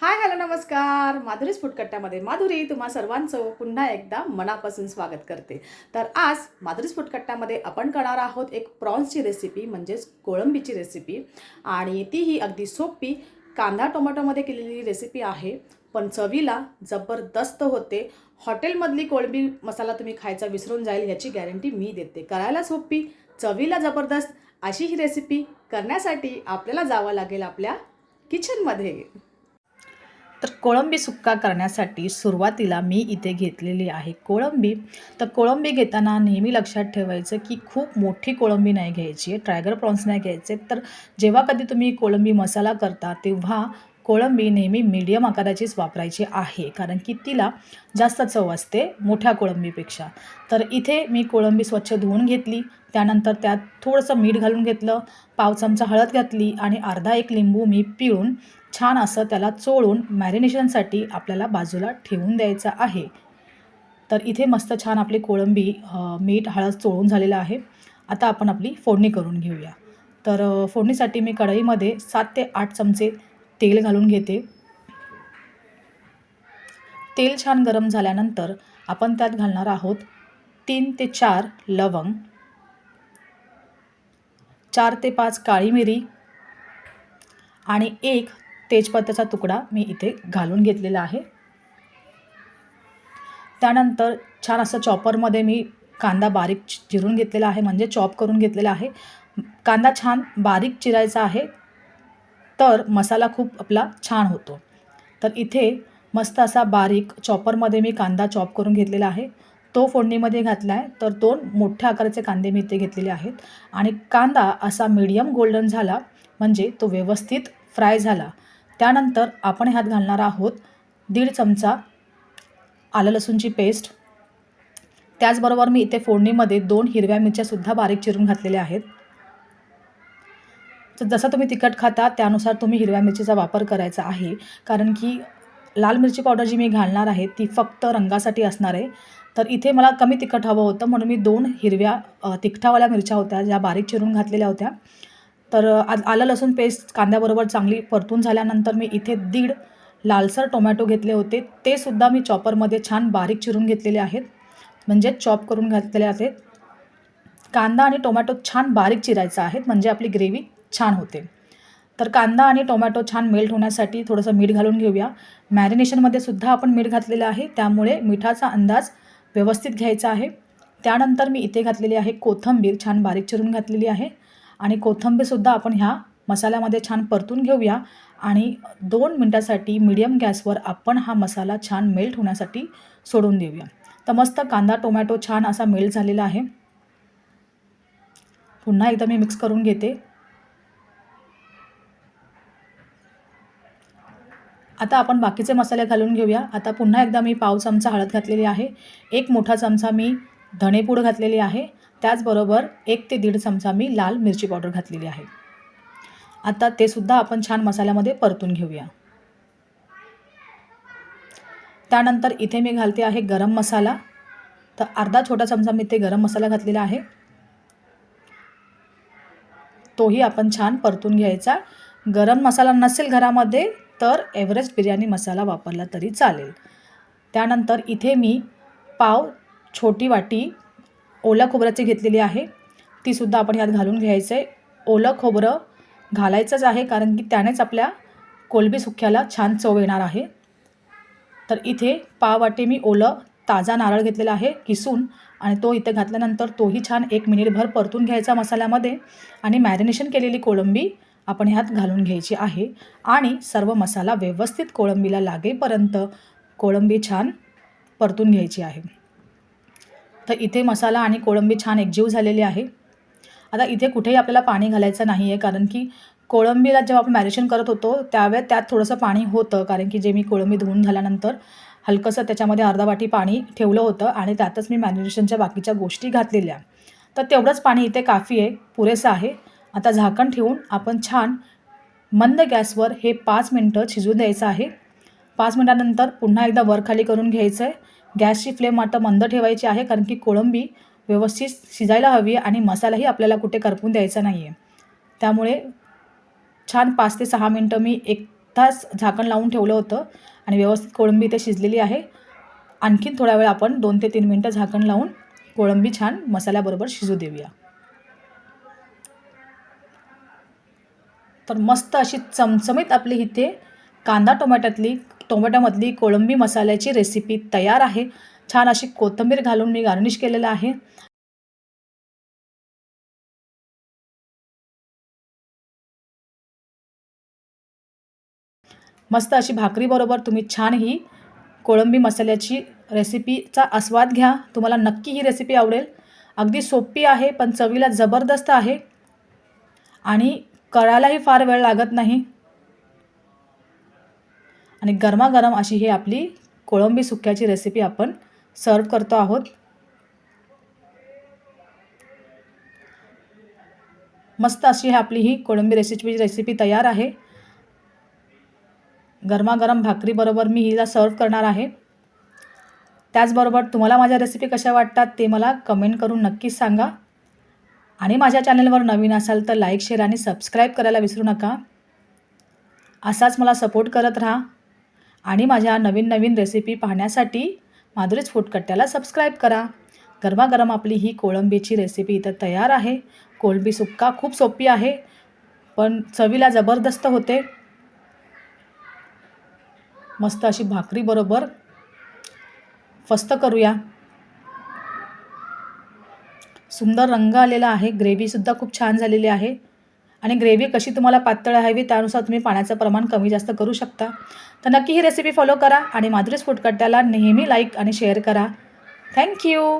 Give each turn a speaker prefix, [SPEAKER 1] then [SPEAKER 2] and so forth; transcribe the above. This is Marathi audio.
[SPEAKER 1] हाय हॅलो नमस्कार. माधुरीच फुटकट्ट्यामध्ये माधुरी तुम्हा सर्वांचं पुन्हा एकदा मनापासून स्वागत करते. तर आज माधुरीच फुटकट्ट्यामध्ये आपण करणार आहोत एक प्रॉन्सची रेसिपी म्हणजेच कोळंबीची रेसिपी आणि तीही अगदी सोपी कांदा टोमॅटोमध्ये केलेली रेसिपी आहे. पण चवीला जबरदस्त होते. हॉटेलमधली कोळंबी मसाला तुम्ही खायचा विसरून जाईल याची गॅरंटी मी देते. करायला सोपी चवीला जबरदस्त अशी ही रेसिपी करण्यासाठी आपल्याला जावं लागेल आपल्या किचनमध्ये
[SPEAKER 2] तर कोळंबी सुक्का करण्यासाठी सुरुवातीला मी इथे घेतलेली आहे कोळंबी. तर कोळंबी घेताना नेहमी लक्षात ठेवायचं की खूप मोठी कोळंबी नाही घ्यायची आहे ट्रायगर प्रॉन्स नाही घ्यायचे. तर जेव्हा कधी तुम्ही कोळंबी मसाला करता तेव्हा कोळंबी नेहमी मीडियम आकाराचीच वापरायची आहे कारण की तिला जास्त चव असते मोठ्या कोळंबीपेक्षा. तर इथे मी कोळंबी स्वच्छ धुवून घेतली त्यानंतर त्यात थोडंसं मीठ घालून घेतलं पाव चमचा हळद घातली आणि अर्धा एक लिंबू मी पिळून छान असं त्याला चोळून मॅरिनेशनसाठी आपल्याला बाजूला ठेवून द्यायचं आहे. तर इथे मस्त छान आपली कोळंबी मीठ हळद चोळून झालेलं आहे. आता आपण आपली फोडणी करून घेऊया. तर फोडणीसाठी मी कढईमध्ये सात ते आठ चमचे तेल घालून घेते. तेल छान गरम झाल्यानंतर आपण त्यात घालणार आहोत तीन ते चार लवंग चार ते पाच काळी मिरी आणि एक तेजपत्त्याचा तुकडा मी इथे घालून घेतलेला आहे. त्यानंतर छान असं चॉपरमध्ये मी कांदा बारीक चिरून घेतलेला आहे म्हणजे चॉप करून घेतलेला आहे. कांदा छान बारीक चिरायचा आहे. तर मसाला खूप आपला छान होतो. तर इथे मस्त असा बारीक चॉपरमध्ये मी कांदा चॉप करून घेतलेला आहे. तो फोडणीमध्ये घातला आहे तर दोन मोठ्या आकाराचे कांदे मी इथे घेतलेले आहेत. आणि कांदा असा मीडियम गोल्डन झाला म्हणजे तो व्यवस्थित फ्राय झाला. त्यानंतर आपण ह्यात घालणार आहोत दीड चमचा आलं लसूणची पेस्ट त्याचबरोबर मी इथे फोडणीमध्ये दोन हिरव्या मिरच्यासुद्धा बारीक चिरून घातलेल्या आहेत. तर जसं तुम्ही तिखट खाता त्यानुसार तुम्ही हिरव्या मिरचीचा वापर करायचा आहे. कारण की लाल मिरची पावडर जी मी घालणार आहे ती फक्त रंगासाठी असणार आहे. तर इथे मला कमी तिखट हवं होतं म्हणून मी दोन हिरव्या तिखटावाल्या मिरच्या होत्या ज्या बारीक चिरून घातलेल्या होत्या. तर आज आलं लसूण पेस्ट कांद्याबरोबर चांगली परतून झाल्यानंतर मी इथे दीड लालसर टोमॅटो घेतले होते. ते सुद्धा मी चॉपरमध्ये छान बारीक चिरून घेतलेले आहेत. म्हणजे चॉप करून घातलेले आहेत. कांदा आणि टोमॅटो छान बारीक चिरायचा आहेत म्हणजे आपली ग्रेव्ही छान होते. तर कांदा आणि टोमॅटो छान मेल्ट होण्यासाठी थोडंसं मीठ घालून घेऊया. मॅरिनेशनमध्ये सुद्धा आपण मीठ घातलेलं आहे. त्यामुळे मिठाचा अंदाज व्यवस्थित घ्यायचा आहे. त्यानंतर मी इथे घातलेली आहे कोथंबीर छान बारीक चिरून घातलेली आहे. आणि कोथंबीरसुद्धा आपण ह्या मसाल्यामध्ये छान परतून घेऊया. आणि दोन मिनटासाठी मीडियम गॅसवर आपण हा मसाला छान मेल्ट होण्यासाठी सोडून देऊया. तर मस्त कांदा टोमॅटो छान असा मेल्ट झालेला आहे. पुन्हा एकदा मी मिक्स करून घेते. आता आपण बाकीचे मसाले घालून घेऊया. आता पुन्हा एकदा मी पाव चमचा हळद घातलेली आहे. एक मोठा चमचा मी धणेपूड घातलेली आहे. त्याचबरोबर एक ते दीड चमचा मी लाल मिरची पावडर घातलेली आहे. आता ते सुद्धा आपण छान मसाल्यामध्ये परतून घेऊया. त्यानंतर इथे मी घालते आहे गरम मसाला. तर अर्धा छोटा चमचा मी ते गरम मसाला घातलेला आहे. तोही आपण छान परतून घ्यायचा. गरम मसाला नसेल घरामध्ये तर एव्हरेस्ट बिर्याणी मसाला वापरला तरी चालेल. त्यानंतर इथे मी पाव छोटी वाटी ओल्या खोबऱ्याची घेतलेली आहे. तीसुद्धा आपण ह्यात घालून घ्यायचं. आहे ओलं खोबरं घालायचंच आहे कारण की त्यानेच आपल्या कोलबी सुक्याला छान चव येणार आहे. तर इथे पाव वाटी मी ओलं ताजा नारळ घेतलेला आहे किसून आणि तो इथे घातल्यानंतर तोही छान एक मिनिटभर परतून घ्यायचा मसाल्यामध्ये. आणि मॅरिनेशन केलेली कोळंबी आपण ह्यात घालून घ्यायची आहे. आणि सर्व मसाला व्यवस्थित कोळंबीला लागेपर्यंत कोळंबी छान परतून घ्यायची आहे. तर इथे मसाला आणि कोळंबी छान एकजीव झालेली आहे. आता इथे कुठेही आपल्याला पाणी घालायचं नाही आहे कारण की कोळंबीला जेव्हा आपण मॅरिनेशन करत होतो त्यावेळेस त्यात थोडंसं पाणी होतं कारण की जे मी कोळंबी धुवून झाल्यानंतर हलकंसं त्याच्यामध्ये अर्धा वाटी पाणी ठेवलं होतं आणि त्यातच मी मॅरिनेशनच्या बाकीच्या गोष्टी घातलेल्या. तर तेवढंच पाणी इथे काफी आहे पुरेसं आहे. आता झाकण ठेवून आपण छान मंद गॅसवर हे पाच मिनटं शिजवून द्यायचं आहे. पाच मिनटानंतर पुन्हा एकदा वर खाली करून घ्यायचं आहे गॅसची फ्लेम आता मंद ठेवायची आहे कारण की कोळंबी व्यवस्थित शिजायला हवी आहे आणि मसालाही आपल्याला कुठे करपून द्यायचा नाही आहे त्यामुळे छान पाच ते सहा मिनटं मी एक तास झाकण लावून ठेवलं होतं आणि व्यवस्थित कोळंबी इथे शिजलेली आहे. आणखीन थोडा वेळ आपण दोन ते तीन मिनटं झाकण लावून कोळंबी छान मसाल्याबरोबर शिजू देऊया. तर मस्त अशी चमचमीत आपली इथे कांदा टोमॅटोतली टोमॅटोमधली कोळंबी मसाल्याची रेसिपी तयार आहे. छान अशी कोथिंबीर घालून मी गार्निश केलेलं आहे. मस्त अशी भाकरीबरोबर तुम्ही छान ही कोळंबी मसाल्याची रेसिपीचा आस्वाद घ्या. तुम्हाला नक्की ही रेसिपी आवडेल. अगदी सोपी आहे पण चवीला जबरदस्त आहे. आणि करायलाही फार वेळ लागत नाही. आणि गरमागरम अशी ही आपली कोळंबी सुक्याची रेसिपी आपण सर्व करतो आहोत. मस्त अशी ही आपली ही कोळंबी रेसिपी रेसिपी तयार आहे. गरमागरम भाकरीबरोबर मी हिला सर्व करणार आहे. त्याचबरोबर तुम्हाला माझ्या रेसिपी कशा वाटतात ते मला कमेंट करून नक्कीच सांगा. आणि माझ्या चॅनलवर नवीन असाल तर लाईक शेअर आणि सबस्क्राईब करायला विसरू नका. असाच मला सपोर्ट करत राहा. आणि माझ्या नवीन नवीन रेसिपी पाहण्यासाठी माधुरीच फूडकट्ट्याला सबस्क्राईब करा. गरमागरम आपली ही कोळंबीची रेसिपी इथं तयार आहे. कोळंबी सुक्का खूप सोपी आहे पण चवीला जबरदस्त होते. मस्त अशी भाकरीबरोबर फस्त करूया. सुंदर रंग आलेला आहे. ग्रेव्हीसुद्धा खूप छान झालेली आहे. आणि ग्रेव्ही कशी तुम्हाला पातळ हवी त्यानुसार तुम्ही पाण्याचं प्रमाण कमी जास्त करू शकता. तर नक्की ही रेसिपी फॉलो करा आणि माधुरीस फूडकट्ट्याला नेहमी लाईक आणि शेअर करा. थँक्यू